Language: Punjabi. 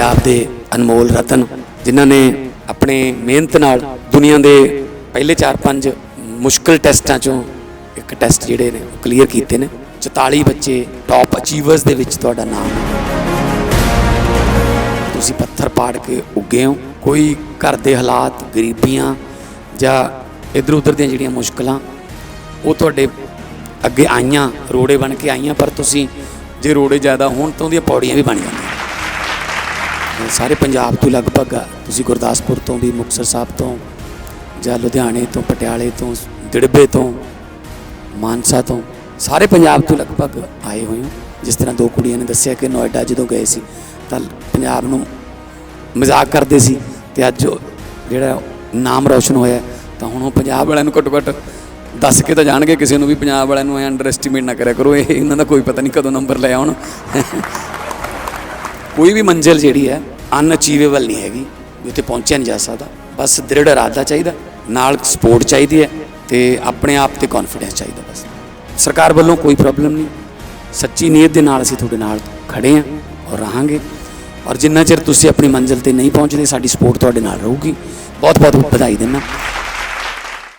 ਪੰਜਾਬ ਦੇ ਅਨਮੋਲ ਰਤਨ, ਜਿਨ੍ਹਾਂ ਨੇ ਆਪਣੇ ਮਿਹਨਤ ਨਾਲ ਦੁਨੀਆ ਦੇ ਪਹਿਲੇ 4-5 ਮੁਸ਼ਕਲ ਟੈਸਟਾਂ ਚੋਂ ਇੱਕ ਟੈਸਟ ਜਿਹੜੇ ਨੇ ਉਹ ਕਲੀਅਰ ਕੀਤੇ ਨੇ। 44 ਬੱਚੇ ਟੌਪ ਅਚੀਵਰਸ ਦੇ ਵਿੱਚ ਤੁਹਾਡਾ ਨਾਮ ਤੁਸੀਂ ਪੱਥਰ ਪਾੜ ਕੇ ਉੱਗੇ ਹੋ। ਕੋਈ ਘਰ ਦੇ ਹਾਲਾਤ, ਗਰੀਬੀਆਂ ਜਾਂ ਇਧਰ ਉਧਰ ਦੀਆਂ ਜਿਹੜੀਆਂ ਮੁਸ਼ਕਲਾਂ, ਉਹ ਤੁਹਾਡੇ ਅੱਗੇ ਆਈਆਂ, ਰੋੜੇ ਬਣ ਕੇ ਆਈਆਂ, ਪਰ ਤੁਸੀਂ ਜੇ ਰੋੜੇ ਜ਼ਿਆਦਾ ਹੋਣ ਤਾਂ ਉਹਦੀਆਂ ਪੌੜੀਆਂ ਵੀ ਬਣ ਜਾਂਦੀਆਂ। ਸਾਰੇ ਪੰਜਾਬ ਤੋਂ ਲਗਭਗ, ਤੁਸੀਂ ਗੁਰਦਾਸਪੁਰ ਤੋਂ ਵੀ, ਮੁਕਤਸਰ ਸਾਹਿਬ ਤੋਂ, ਜਾਂ ਲੁਧਿਆਣੇ ਤੋਂ, ਪਟਿਆਲੇ ਤੋਂ, ਦਿੜਬੇ ਤੋਂ, ਮਾਨਸਾ ਤੋਂ, ਸਾਰੇ ਪੰਜਾਬ ਤੋਂ ਲਗਭਗ ਆਏ ਹੋਏ ਹੋ। ਜਿਸ ਤਰ੍ਹਾਂ ਦੋ ਕੁੜੀਆਂ ਨੇ ਦੱਸਿਆ ਕਿ ਨੋਇਡਾ ਜਦੋਂ ਗਏ ਸੀ, ਤਾਂ ਪੰਜਾਬ ਨੂੰ ਮਜ਼ਾਕ ਕਰਦੇ ਸੀ, ਤੇ ਅੱਜ ਜਿਹੜਾ ਨਾਮ ਰੌਸ਼ਨ ਹੋਇਆ, ਤਾਂ ਹੁਣ ਉਹ ਪੰਜਾਬ ਵਾਲਿਆਂ ਨੂੰ ਘੱਟੋ ਘੱਟ ਦੱਸ ਕੇ ਤਾਂ ਜਾਣਗੇ, ਕਿਸੇ ਨੂੰ ਵੀ ਪੰਜਾਬ ਵਾਲਿਆਂ ਨੂੰ ਐ ਅੰਡਰ ਐਸਟੀਮੇਟ ਨਾ ਕਰਿਆ ਕਰੋ, ਇਹ ਇਹਨਾਂ ਦਾ ਕੋਈ ਪਤਾ ਨਹੀਂ ਕਦੋਂ ਨੰਬਰ ਲੈ ਆਉਣ। ਕੋਈ ਵੀ ਮੰਜ਼ਿਲ ਜਿਹੜੀ ਹੈ ਅਨਅਚੀਵੇਬਲ ਨਹੀਂ ਹੈਗੀ ਵੀ ਉੱਥੇ ਪਹੁੰਚਿਆ ਨਹੀਂ ਜਾ ਸਕਦਾ। ਬਸ ਦ੍ਰਿੜ ਇਰਾਦਾ ਚਾਹੀਦਾ, ਨਾਲ ਸਪੋਰਟ ਚਾਹੀਦੀ ਹੈ ਤੇ ਆਪਣੇ ਆਪ ਤੇ ਕੌਨਫੀਡੈਂਸ ਚਾਹੀਦਾ ਬਸ। ਸਰਕਾਰ ਵੱਲੋਂ ਕੋਈ ਪ੍ਰੋਬਲਮ ਨਹੀਂ। ਸੱਚੀ ਨੀਅਤ ਦੇ ਨਾਲ ਅਸੀਂ ਤੁਹਾਡੇ ਨਾਲ ਖੜੇ ਹਾਂ ਔਰ ਰਹਾਂਗੇ। ਔਰ ਜਿੰਨਾ ਚਿਰ ਤੁਸੀਂ ਆਪਣੀ ਮੰਜ਼ਿਲ ਤੇ ਨਹੀਂ ਪਹੁੰਚਦੇ, ਸਾਡੀ ਸਪੋਰਟ ਤੁਹਾਡੇ ਨਾਲ ਰਹੂਗੀ। ਬਹੁਤ ਬਹੁਤ ਵਧਾਈ ਦਿੰਦਾ।